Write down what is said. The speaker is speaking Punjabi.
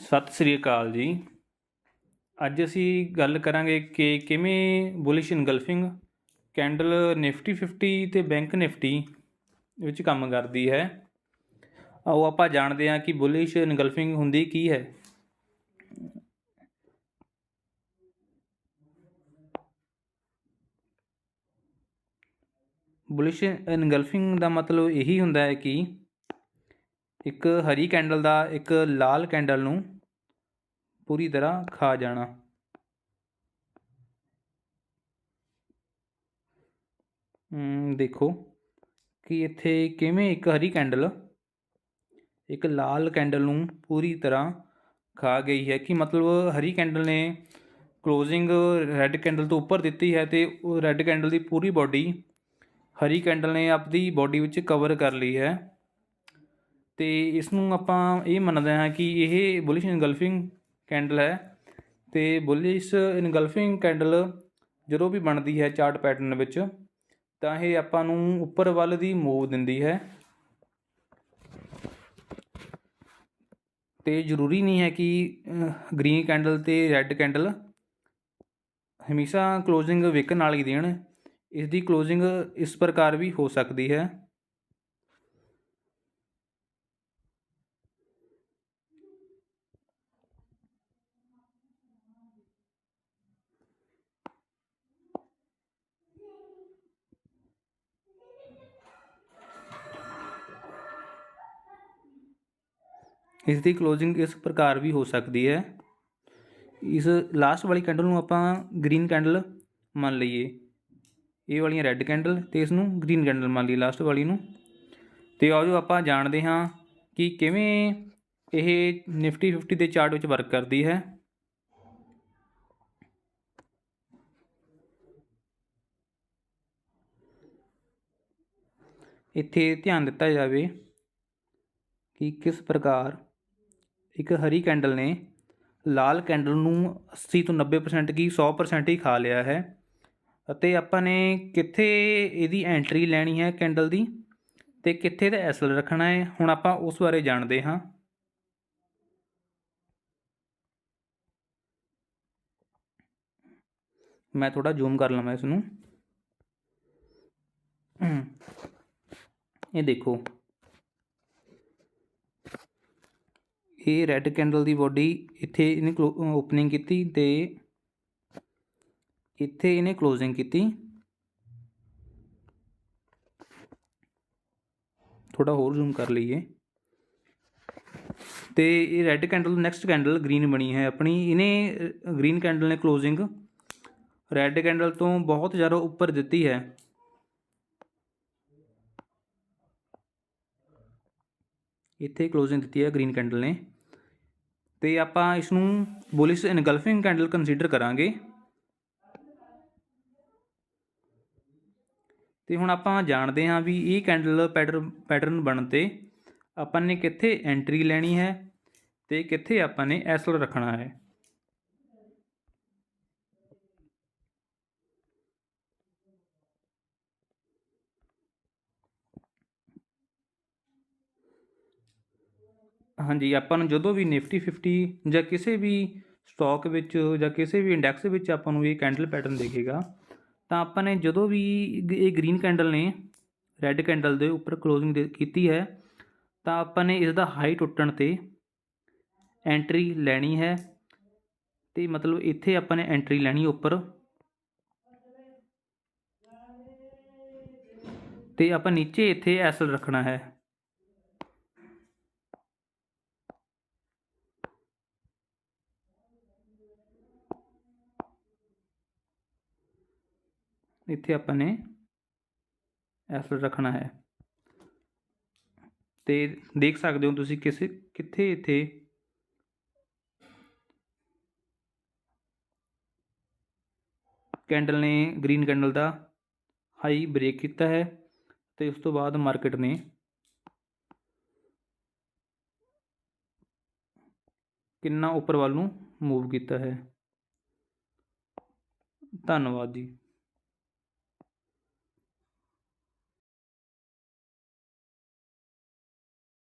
ਸਤਿ ਸ੍ਰੀ ਅਕਾਲ ਜੀ। ਅੱਜ ਅਸੀਂ ਗੱਲ ਕਰਾਂਗੇ ਕਿ ਕਿਵੇਂ ਬੁਲਿਸ਼ ਇਨਗਲਫਿੰਗ ਕੈਂਡਲ ਨਿਫਟੀ 50 ਤੇ ਬੈਂਕ ਨਿਫਟੀ ਵਿੱਚ ਕੰਮ ਕਰਦੀ ਹੈ। ਉਹ ਆਪਾਂ ਜਾਣਦੇ ਹਾਂ ਕਿ ਬੁਲਿਸ਼ ਇਨਗਲਫਿੰਗ ਹੁੰਦੀ ਕੀ ਹੈ। ਬੁਲਿਸ਼ ਇਨਗਲਫਿੰਗ ਦਾ ਮਤਲਬ ਇਹੀ ਹੁੰਦਾ ਹੈ ਕਿ ਇੱਕ ਹਰੀ ਕੈਂਡਲ ਦਾ, ਇੱਕ ਲਾਲ ਕੈਂਡਲ ਨੂੰ ਪੂਰੀ ਤਰ੍ਹਾਂ ਖਾ ਜਾਣਾ। ਦੇਖੋ ਕਿ ਇੱਥੇ ਕਿਵੇਂ ਇੱਕ ਹਰੀ ਕੈਂਡਲ, ਇੱਕ ਲਾਲ ਕੈਂਡਲ ਨੂੰ ਪੂਰੀ ਤਰ੍ਹਾਂ ਖਾ ਗਈ ਹੈ ਕਿ ਮਤਲਬ ਹਰੀ ਕੈਂਡਲ ਨੇ ਕਲੋਜ਼ਿੰਗ ਰੈੱਡ ਕੈਂਡਲ ਤੋਂ ਉੱਪਰ ਦਿੱਤੀ ਹੈ ਤੇ ਉਹ ਰੈੱਡ ਕੈਂਡਲ ਦੀ ਪੂਰੀ ਬਾਡੀ ਹਰੀ ਕੈਂਡਲ ਨੇ ਆਪਦੀ ਬਾਡੀ ਵਿੱਚ ਕਵਰ ਕਰ ਲਈ ਹੈ। ਤੇ ਇਸ ਨੂੰ ਆਪਾਂ ਇਹ ਮੰਨਦੇ ਹਾਂ ਕਿ ਇਹ ਬੁਲਿਸ਼ ਇਨਗਲਫਿੰਗ ਕੈਂਡਲ ਹੈ ਤੇ ਬੁਲਿਸ਼ ਇਨਗਲਫਿੰਗ ਕੈਂਡਲ ਜਦੋਂ ਵੀ ਬਣਦੀ ਹੈ ਚਾਰਟ ਪੈਟਰਨ ਵਿੱਚ, ਤਾਂ ਇਹ ਆਪਾਂ ਨੂੰ ਉੱਪਰ ਵੱਲ ਦੀ ਮੂਵ ਦਿੰਦੀ ਹੈ। ਤੇ ਜ਼ਰੂਰੀ ਨਹੀਂ ਹੈ ਕਿ ਗ੍ਰੀਨ ਕੈਂਡਲ ਤੇ ਰੈੱਡ ਕੈਂਡਲ ਹਮੇਸ਼ਾ ਕਲੋਜ਼ਿੰਗ ਵਿਕ ਨਾਲ ਹੀ ਦੇਣ। ਇਸ ਦੀ ਕਲੋਜ਼ਿੰਗ ਇਸ ਪ੍ਰਕਾਰ ਵੀ ਹੋ ਸਕਦੀ ਹੈ। ਇਸ ਦੀ ਕਲੋਜ਼ਿੰਗ ਇਸ ਪ੍ਰਕਾਰ ਵੀ ਹੋ ਸਕਦੀ ਹੈ। ਇਸ ਲਾਸਟ ਵਾਲੀ ਕੈਂਡਲ ਨੂੰ ਆਪਾਂ ਗ੍ਰੀਨ ਕੈਂਡਲ ਮੰਨ ਲਈਏ। ਇਹ ਵਾਲੀਆਂ ਰੈੱਡ ਕੈਂਡਲ ਤੇ ਇਸ ਨੂੰ ਗ੍ਰੀਨ ਕੈਂਡਲ ਮੰਨ ਲਈਏ ਲਾਸਟ ਵਾਲੀ ਨੂੰ। ਤੇ ਆਓ ਜੋ ਆਪਾਂ ਜਾਣਦੇ ਹਾਂ ਕਿ ਕਿਵੇਂ ਇਹ ਨਿਫਟੀ 50 ਦੇ ਚਾਰਟ ਵਿੱਚ ਵਰਕ ਕਰਦੀ ਹੈ। ਇੱਥੇ ਧਿਆਨ ਦਿੱਤਾ ਜਾਵੇ ਕਿ ਕਿਸ ਪ੍ਰਕਾਰ ਇੱਕ ਹਰੀ ਕੈਂਡਲ ਨੇ ਲਾਲ ਕੈਂਡਲ ਨੂੰ 80 ਤੋਂ 90% ਕੀ 100% ਹੀ ਖਾ ਲਿਆ ਹੈ। ਅਤੇ ਆਪਾਂ ਨੇ ਕਿੱਥੇ ਇਹਦੀ ਐਂਟਰੀ ਲੈਣੀ ਹੈ ਕੈਂਡਲ ਦੀ ਤੇ ਕਿੱਥੇ ਦਾ ਐਸਲ ਰੱਖਣਾ ਹੈ, ਹੁਣ ਆਪਾਂ ਉਸ ਬਾਰੇ ਜਾਣਦੇ ਹਾਂ। ਮੈਂ ਥੋੜਾ ਜ਼ੂਮ ਕਰ ਲਵਾਂ ਇਸ ਨੂੰ। ਇਹ ਦੇਖੋ। ਇਹ ਰੈੱਡ ਕੈਂਡਲ ਦੀ ਬੋਡੀ ਇੱਥੇ ਇਹਨੇ ਓਪਨਿੰਗ ਕੀਤੀ ਤੇ ਇੱਥੇ ਇਹਨੇ ਕਲੋਜ਼ਿੰਗ ਕੀਤੀ। ਥੋੜਾ ਹੋਰ ਜ਼ੂਮ ਕਰ ਲਈਏ। ਤੇ ਇਹ red candle next candle green ਬਣੀ ਹੈ ਆਪਣੀ। ਇਹਨੇ ਗ੍ਰੀਨ ਕੈਂਡਲ ਨੇ ਕਲੋਜ਼ਿੰਗ ਰੈੱਡ ਕੈਂਡਲ ਤੋਂ ਬਹੁਤ ਜ਼ਿਆਦਾ ਉੱਪਰ ਦਿੱਤੀ ਹੈ। ਇੱਥੇ ਕਲੋਜ਼ਿੰਗ ਦਿੱਤੀ ਹੈ ਗ੍ਰੀਨ ਕੈਂਡਲ ਨੇ। ਤੇ ਆਪਾਂ ਇਸ ਨੂੰ ਬੁਲਿਸ਼ ਇਨਗਲਫਿੰਗ ਕੈਂਡਲ ਕੰਸੀਡਰ ਕਰਾਂਗੇ। ਤੇ ਹੁਣ ਆਪਾਂ ਜਾਣਦੇ ਹਾਂ ਵੀ ਇਹ ਕੈਂਡਲ ਪੈਟਰਨ ਪੈਟਰਨ ਬਣਨ ਤੇ ਆਪਾਂ ਨੇ ਕਿੱਥੇ ਐਂਟਰੀ ਲੈਣੀ ਹੈ ਤੇ ਕਿੱਥੇ ਆਪਾਂ ਨੇ ਐਸਲ ਰੱਖਣਾ ਹੈ। ਹਾਂਜੀ, ਆਪਾਂ ਨੂੰ ਜਦੋਂ ਵੀ ਨਿਫਟੀ 50 ਜਾਂ ਕਿਸੇ ਵੀ ਸਟਾਕ ਵਿੱਚ ਜਾਂ ਕਿਸੇ ਵੀ ਇੰਡੈਕਸ ਵਿੱਚ ਆਪਾਂ ਨੂੰ ਇਹ ਕੈਂਡਲ ਪੈਟਰਨ ਦੇਖੇਗਾ, ਤਾਂ ਆਪਾਂ ਨੇ ਜਦੋਂ ਵੀ ਇਹ ਗ੍ਰੀਨ ਕੈਂਡਲ ਨੇ ਰੈੱਡ ਕੈਂਡਲ ਦੇ ਉੱਪਰ ਕਲੋਜ਼ਿੰਗ ਕੀਤੀ ਹੈ, ਤਾਂ ਆਪਾਂ ਨੇ ਇਸ ਦਾ ਹਾਈ ਟੁੱਟਣ ਤੇ ਐਂਟਰੀ ਲੈਣੀ ਹੈ ਤੇ ਮਤਲਬ ਇੱਥੇ ਆਪਾਂ ਨੇ ਐਂਟਰੀ ਲੈਣੀ ਉੱਪਰ ਤੇ ਆਪਾਂ ਨੀਚੇ ਇੱਥੇ ਐਸਲ ਰੱਖਣਾ ਹੈ। ਇੱਥੇ ਆਪਾਂ ਨੇ ਐਸਲ ਰੱਖਣਾ ਹੈ। ਤੇ ਦੇਖ ਸਕਦੇ ਹੋ ਤੁਸੀਂ ਕਿਸੇ, ਕਿੱਥੇ ਇੱਥੇ ਕੈਂਡਲ ਨੇ ਗ੍ਰੀਨ ਕੈਂਡਲ ਦਾ ਹਾਈ ਬ੍ਰੇਕ ਕੀਤਾ ਹੈ ਤੇ ਉਸ ਤੋਂ ਬਾਅਦ ਮਾਰਕੀਟ ਨੇ ਕਿੰਨਾ ਉੱਪਰ ਵੱਲ ਨੂੰ ਮੂਵ ਕੀਤਾ ਹੈ। ਧੰਨਵਾਦ ਜੀ।